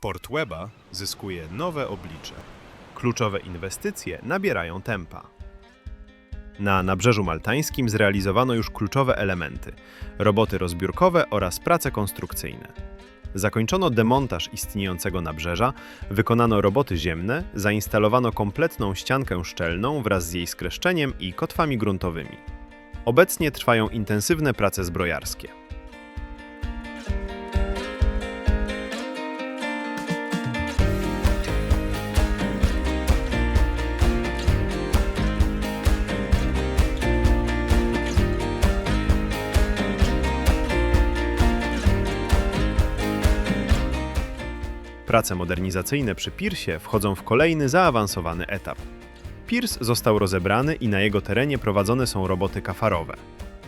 Port Weba zyskuje nowe oblicze. Kluczowe inwestycje nabierają tempa. Na Nabrzeżu Maltańskim zrealizowano już kluczowe elementy: roboty rozbiórkowe oraz prace konstrukcyjne. Zakończono demontaż istniejącego nabrzeża, wykonano roboty ziemne, zainstalowano kompletną ściankę szczelną wraz z jej skreszczeniem i kotwami gruntowymi. Obecnie trwają intensywne prace zbrojarskie. Prace modernizacyjne przy Piersie wchodzą w kolejny zaawansowany etap. Piers został rozebrany i na jego terenie prowadzone są roboty kafarowe.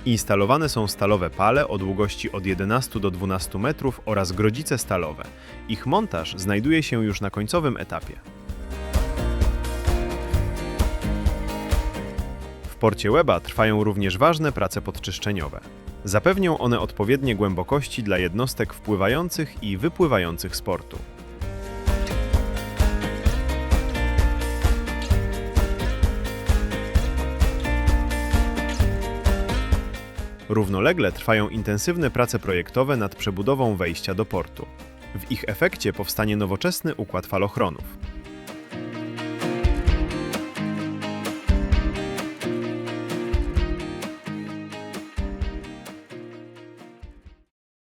Instalowane są stalowe pale o długości od 11 do 12 metrów oraz grodzice stalowe. Ich montaż znajduje się już na końcowym etapie. W porcie Łeba trwają również ważne prace podczyszczeniowe. Zapewnią one odpowiednie głębokości dla jednostek wpływających i wypływających z portu. Równolegle trwają intensywne prace projektowe nad przebudową wejścia do portu. W ich efekcie powstanie nowoczesny układ falochronów.